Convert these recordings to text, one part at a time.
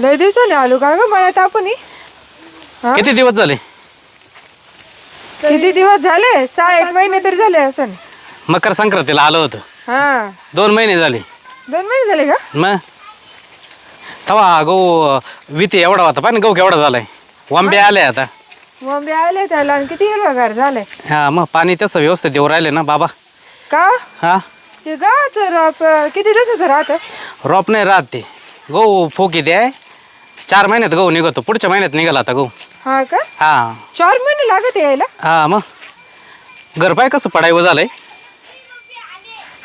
लय दिवसाने आलो का ग? मळ्यात आपण ही? हा? किती दिवस झाले? किती दिवस झाले? सहा एक महिने तरी झाले असं मकर संक्रांतीला आलो होतं. हा. दोन महिने झाले. दोन महिने झाले का? मग? तवा गहू विती एवढा होता पाहिजे गहू केवढा झालाय? वांबे आले आता. मम्मी आले त्याला आणि किती हिरवागार झालंय हा मग पाणी तसं व्यवस्थित देऊ राहिले ना बाबा. का? हा? ते गावाचं रोप किती दिवसाचं राहतं? रोप नाही राहत ते. गहू फोकी ते चार महिन्यात गहू निघतो. पुढच्या महिन्यात निघाला आता गहू. हा का? हा. चार महिने लागत यायला? हा मग. घर पाय कसं पडायवं झालंय?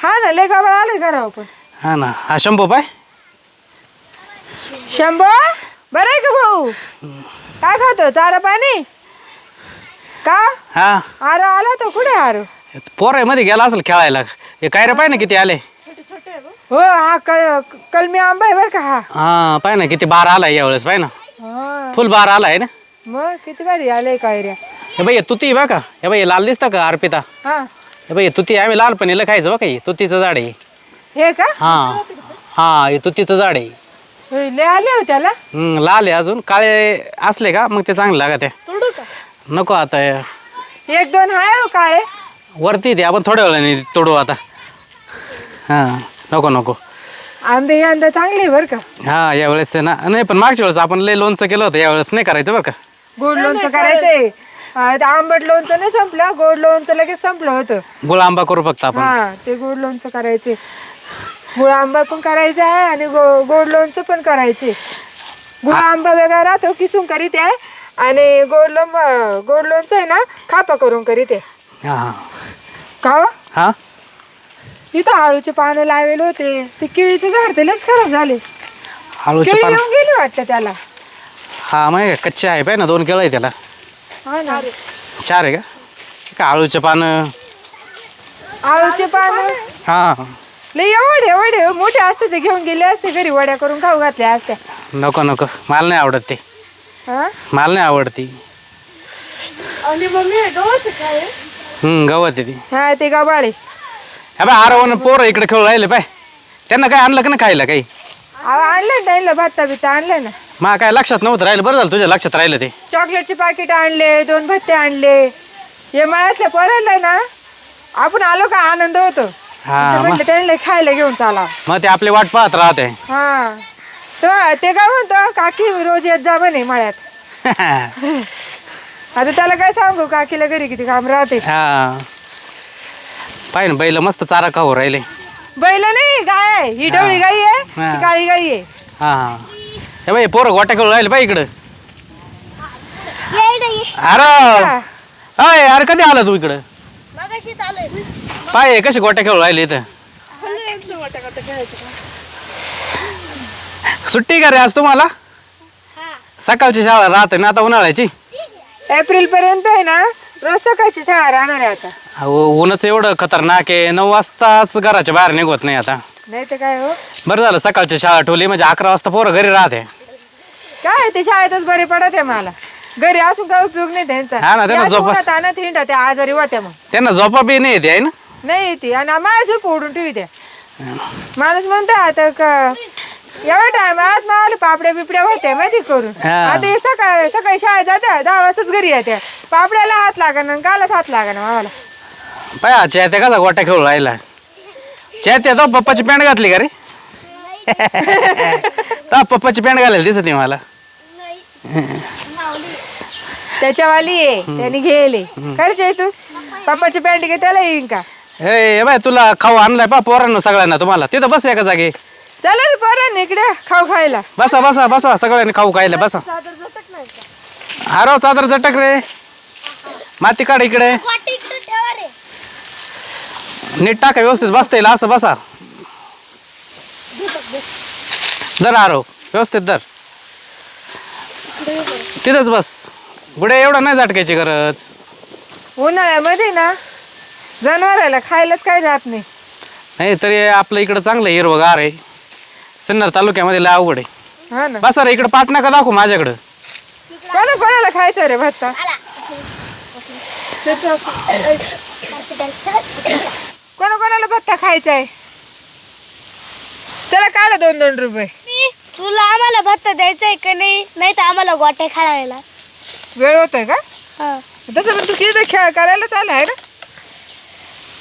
हा ना लय गावाला आले घरावर पण. हा ना. हा शंभू पाय. शंभो बरं आहे का भाऊ? काय खातो? चारा पाणी? का? हा. आरो आला तो कुठे आरो? पोरमध्ये गेला असेल खेळायला. हे काय रे पाय ना किती आले? हो हा कल कलमी आंबा आहे बरं का हा. हा पाय ना किती बार आलाय यावेळेस पाय ना. हा. फुल बार आलाय ना? मग किती भारी आले काय रे. हे बाई तुती बा का? हे बाई लाल दिसतं का अर्पिता? हा. हे बाई तुती आम्ही लहानपणीला खायचं बा काही तुतीचं झाड आहे. हे का? हा. हा हे तुतीचं झाड आहे. हे लय आले हो त्याला? हम्म, लाल आहे अजून. काळे असले का? मग ते चांगले लागत आहे तोडू का? नको आता. हे. एक दोन आहे हो काय वरती ते आपण थोड्या वेळाने तोडू आता. हां. नको नको. आंबे यंदा चांगले आहे बरं का? हा यावेळेस ना. नाही पण मागच्या वेळेस आपण लय लोणचं केलं होतं यावेळेस नाही करायचं बरं का? गोड लोणचं करायचंय. अं, ते आंबट लोणचं नाही संपलं गोड लोणचं लगेच संपलं होतं. गुळ आंबा करू फक्त आपण. हा ते गोड लोणचं करायचे. गुळ आंबा पण करायचा आहे आणि गो गोड लोणचं पण करायचे. गुळ आंबा वेगळा राहतो किसून करीत आहे. आणि गोड लोंब गोड लोणचं आहे ना खापा करून करीत आहे. हा हा. का हो? हा? इथं आळूचे पानं लावलेले होते. ते केळीचे झाड ते लयच खराब झाले. आळूचे केळी पान? येऊन गेली वाटतं त्याला. हा माहिती का? कच्चे आहे पाय ना दोन केळं आहे त्याला. हा ना. चार आहे. का? का आळूचे पानं? आळूचे पानं? हा. लय एवढे एवढे. मोठे असते ते घेऊन गेले असते घरी वड्या करून खाऊ घातल्या असत्या. नको नको. मला नाही आवडत ते. हा? मला नाही आवडती. आणि मम्मी गवत आहे ती. हा ते गाबाळे हा बाय आरवण पोरं इकडे खेळू राहिले पाय. त्यांना काय आणलं का ना खायला काही? अहो, आणलं ना त्यांना भत्ता बित्ता आणलं ना. मा काय लक्षात नव्हतं राहिलं बरं झालं तुझ्या लक्षात राहिलं ते. चॉकलेटचे पाकिट आणले दोन भत्ते आणले. हे मळ्यातल्या पडायला ना आपण आलो का आनंद होतो. हा ते मग? म्हटलं त्यांना खायला घेऊन चाला. मग ते आपली वाट पाहत राहते. हा. तर ते काय म्हणतो काकी रोज येत जा म्हणे मळ्यात. आता त्याला काय सांगू काकीला घरी किती काम राहते. हा. पाय ना बैल मस्त चारा खाऊ राहिले. बैल नाही गाय आहे. ही डवळी गाई आहे हा. ही काळी गाई आहे. हा हा. हे बाई पोरं गोट्या खेळू राहिले पाय इकडं. अरे अय अरे कधी आला तू इकडं? पाय हे कसे गोट्या खेळू राहिले इथं? सुट्टी का रे आज तुम्हाला? सकाळची शाळा राहते ना आता उन्हाळ्याची? एप्रिल पर्यंत आहे ना रोज सकाळची शाळा राहणार आहे आता. अहो, ऊनच एवढं खतरनाक आहे. नऊ वाजताच घराच्या बाहेर निघत नाही आता. नाही तर काय हो? बरं झालं सकाळची शाळा ठेवली म्हणजे अकरा वाजता पोरं घरी राहते. काय ते? शाळेतच बरे पडत आहे मला. घरी असून काय उपयोग नाही त्यांचा. हा ना, त्यांना झोपा- हिंडा त्या आजारी होत्या मग. त्यांना झोपा बी नाही येते आहे ना? नाही ती आणि झोप ओढून ठेवी त्या माणूस म्हणतो आता का एवढा टाइम आज मला पापड्या बिपड्या होत्या माहिती करून. हा. आता हे सकाळ सकाळी शाळेत जात्या दहा वाजताच घरी येत्या पापड्याला हात लागणार कालच हात लागणार मामाला पाय चेत्या कसा गोट्या खेळू राहिला? चेत्या तो पप्पाची पॅन्ट घातली का रे? तो पप्पाची पॅन्ट घालायला दिसत नाही मला. त्याच्यावाली आहे. त्याने घेले. आहे तू? पप्पाची पॅन्ट घे त्याला येईन का? ए बाय तुला खाऊ आणलाय पा पोरांना सगळ्यांना तुम्हाला. तिथं बस एका जागी. चालेल पोरांनी इकडे खाऊ खायला. बसा बसा बसा सगळ्यांनी खाऊ खायला बसा. अरे चादर झटक रे. माती काढ इकडे. नीट टाका व्यवस्थित बसता येईल असं बसा धर आरो व्यवस्थित धर तिथंच बस गुडे एवढं नाही झटकायची गरज उन्हाळ्यामध्ये ना जनावराला खायलाच काय जात नाही नाही तरी आपलं इकडं चांगलं हिरवगार आहे सिन्नर तालुक्यामध्ये लय अवघड आहे हा ना बसा रे इकडं पाठ नका दाखवू माझ्याकडं कोणा कोणाला खायचं रे भत्ता कोणा कोणाला भत्ता खायचा आहे चला काढा दोन दोन रुपये. तुला आम्हाला भत्ता द्यायचा आहे का नाही? नाही तर आम्हाला गोटे खेळायला वेळ होतोय का? हा. तसं पण तू तिथे खेळ करायला चाललाय ना?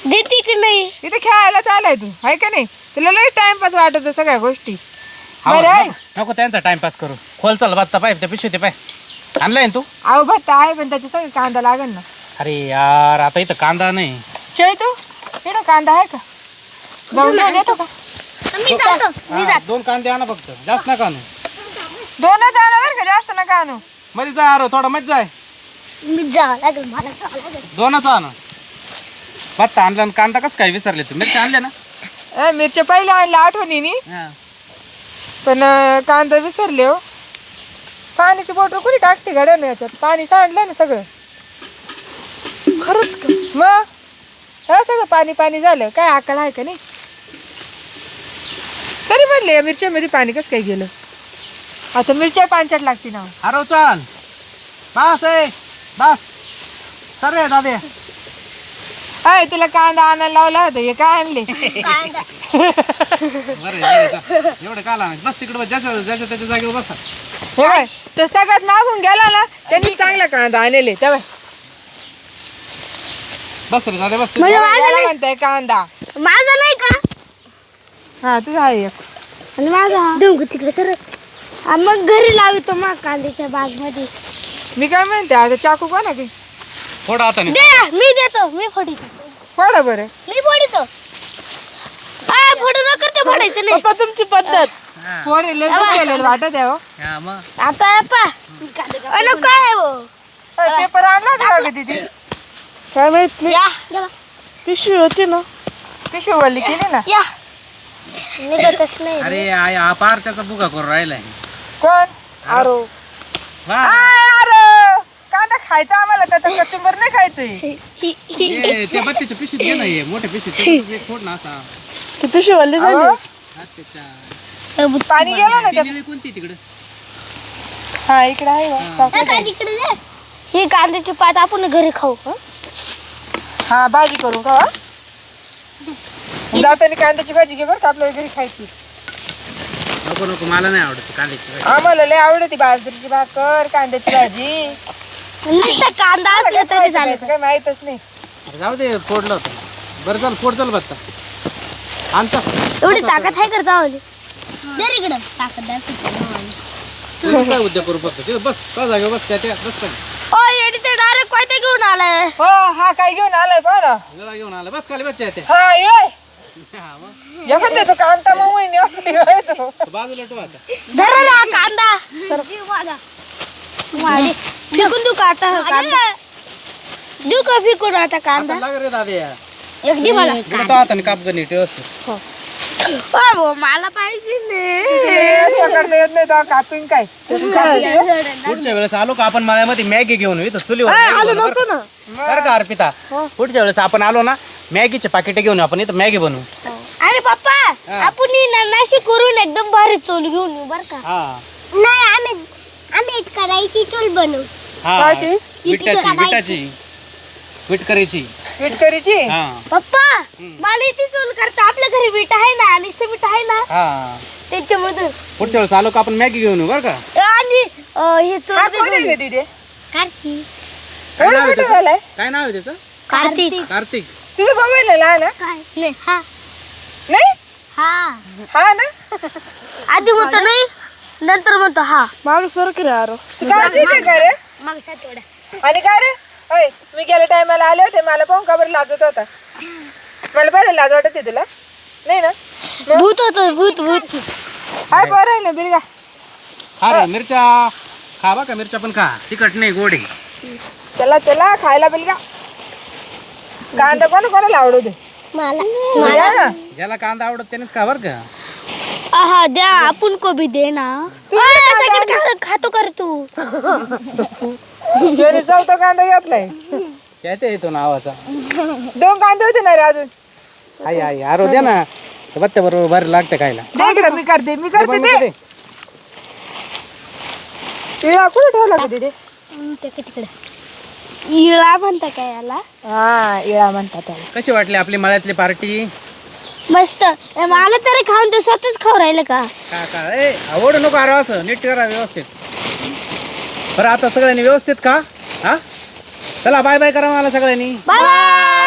देते की नाही? इथे खेळायला चाललाय तू आहे का नाही? तुला लई टाइमपास वाटत सगळ्या गोष्टी. बरं आहे? नको- नको त्यांचा टाइमपास करू. खोल चल बत्ता पाय त्या पिशवी ते पाय. आणलाय ना तू? अहो भत्ता आहे पण त्याच्या सगळं कांदा लागेल ना. अरे यार आता इथं कांदा नाही. चय तू? इकडं कांदा आहे का? जाऊन घेऊन येतो का? मी जातो. हा, दोन कांदे आणा फक्त. जास्त नका आणू. दोनच आणा बरं का जास्त नका आणू. मध्ये जाय अरे थोडा मध्ये जाय मी जावं लागेल मला जावं लागेल. दोनच आणा. बत्ता आणला आणि कांदा कसं काय विसरले तू मिरची आणले ना? ए, मिरच्या पहिले आणल्या आठवणीने हा. पण अं, कांदा विसरले हो. पाण्याची बॉटल कुणी टाकते गाड्या ना याच्यात पाणी सांडलं ना सगळं. खरंच का? मग? हे सगळं पाणी पाणी झालं. काय आकल आहे का नाही? तरी म्हणले या मिरच्यामध्ये पाणी कसं काय गेलं? आता मिरच्या पांचट लागते ना. अरे चाल बस आहे बस. सर रे दादे. अय तुला कांदा आणायला लावला होता हे काय आणले? कांदा. बरं आहे, बरं आहे. एवढं काला नाही बस तिकडे बस ज्याच्या ज्याच्या त्याच्या जागेवर बसा. हे तो सगळ्यात मागून गेला ना त्यांनी चांगला कांदा आणले तेव्हा. बस रे दादे बस म्हणजे माझा याला म्हणताय कांदा. माझा नाही का? हा तुझा आहे एक. आणि माझा देऊ तिकडे सर. मग घरी लावतो मग कांद्याच्या बागमध्ये मी काय म्हणते आता चाकू कोणा की थोडं हाताने. दे मी देतो मी फोडीतो. पडा बरं. मी फोडीतो. आ फोडू न करते फोडायचं नाही. तुमची पद्धत. पोरे लय वाटत आहे हो. हा मग. आता पा. अन काय आहे वो अय, पेपर आणला होता का ग दीदी काय माहीत या. पिशवी होती ना. पिशवी वल्ली केली ना? या. निघतच नाही. अरे आय हा पार त्याचा बुका करून राहिलाय. कोण? आरो वा. अरे कांदा खायचा आम्हाला त्याचा कचुंबर नाही खायचंय ए, त्या बत्तीच्या पिशीत घे ना हे मोठ्या पिशीत त्याच्यात एक फोड ना असा. ती पिशवी हा, त्याच्या. पाणी गेलं ना ती निळी कोणती तिकडे? हा इकडे आहे बा. ही कांद्याची पात आपण घरी खाऊ हं? हा भाजी करू का? जाताना कांद्याची भाजी घे बरं का आपल्याला घरी खायची. नको नको मला नाही आवडत कांद्याची भाजी. आम्हाला लय आवडती बाजरीची भाकर कांद्याची भाजी. नुसतं कांदा असला तरी चालेल. काय माहितच नाही. अरे जाऊ दे फोडलं होतं. बरं चल फोड चल बत्ता. आणता एवढी ताकद आहे करता दर इकडं. ताकद तुला काय उद्या करू तिथं बस का जागे बस त्या त्या बस ओ येडी ते डायरेक्ट कोयते घेऊन आलाय हो हा काय घेऊन आलाय बरं. घेऊन आला बस खाली बस त्या त्या हा ये. हा, मग. कांदा मग वहिनी असली होय तो. तर बाजूला ठेवा आता. धरा ना कांदा. वाली. फेकून देऊ का आता हा कांदा? देऊ का फेकून आता कांदा? आता लाग रे दादे. एक दे मला. इकडे तो हाताने काप गणी व्यवस्थित. मला पाहिजे येत नाही तर कापून काय पुढच्या वेळेस आलो का आपण मळ्यामध्ये मॅगी घेऊन? इथं चुलीवर मॅगी बनवू बरं का? बरं का अर्पिता? पुढच्या वेळेस आपण आलो ना मॅगीचे पाकिट घेऊन येऊ आपण इथं मॅगी बनवू. अरे पप्पा आपण ही ना नाशिक करून एकदम भारी चोल घेऊन येऊ बर का? हा. नाही आम्ही आम्ही करायची चोल बनवू. हा. काय ती? विटाची विटाची विटकरीची. विटकरीची? हा. पप्पा मला इथे चोल करता. आपल्या घरी वीट आहे ना आणि वीट आहे ना. हा. त्याच्यामधून. पुढच्या वेळेस आलो का आपण मॅगी घेऊन येऊ बरं का? आणि अं, हे हा चोल कोण आहे ग दीदी? कार्तिक. काय एवढं नाव आहे मोठं त्याचं? झालंय? काय नाव आहे त्याचं? कार्तिक. कार्तिक. तुझं बघायला लहान आहे? काय? नाही हा. नाही? हा. हा ना? आधी म्हणतो नाही नंतर म्हणतो हा. माग सर की तू काय दिसे का रे? मग आणि काय रे? अय मी गेल्या टायमाला आले होते मला पाहून का बरं लाजत होता. मला बरं लाज वाटत तुला. नाही ना? भूत होतो भूत भूत. हाय बरं आहे ना बिलगा. अरे मिरच्या खा बा का मिरच्या पण खा. तिखट नाही गोड आहे. चला चला खायला बिलगा. कांदा कोणा कोणाला आवडू दे? मला द्या ना. ज्याला कांदा आवडत त्यानेच खा बरं का. हा द्या आपण को भी दे ना. ओय, सगळं खा- खातो कर तू. घरी चौथा कांदा घेतलाय. त्यात येतो नावाचा दोन कांदे होते ना रे अजून. आई आई आरो द्या ना. बत्त्या बरोबर भारी लागतं खायला. दे इकडे मी करते मी करते ते. दे. तिळा कुठे ठेवला का तिथे तिकडे इळा म्हणता काय याला? हा इळा म्हणतात त्याला. कशी वाटली आपली मळ्यातली पार्टी? मस्त. ए, मला तरी खाऊन ते स्वतःच खाऊ राहिलं का? का का? ए आवड नको आरो असं. नीट करा व्यवस्थित. बरं आता सगळ्यांनी व्यवस्थित का? हा? चला बाय बाय करा मला सगळ्यांनी. बाय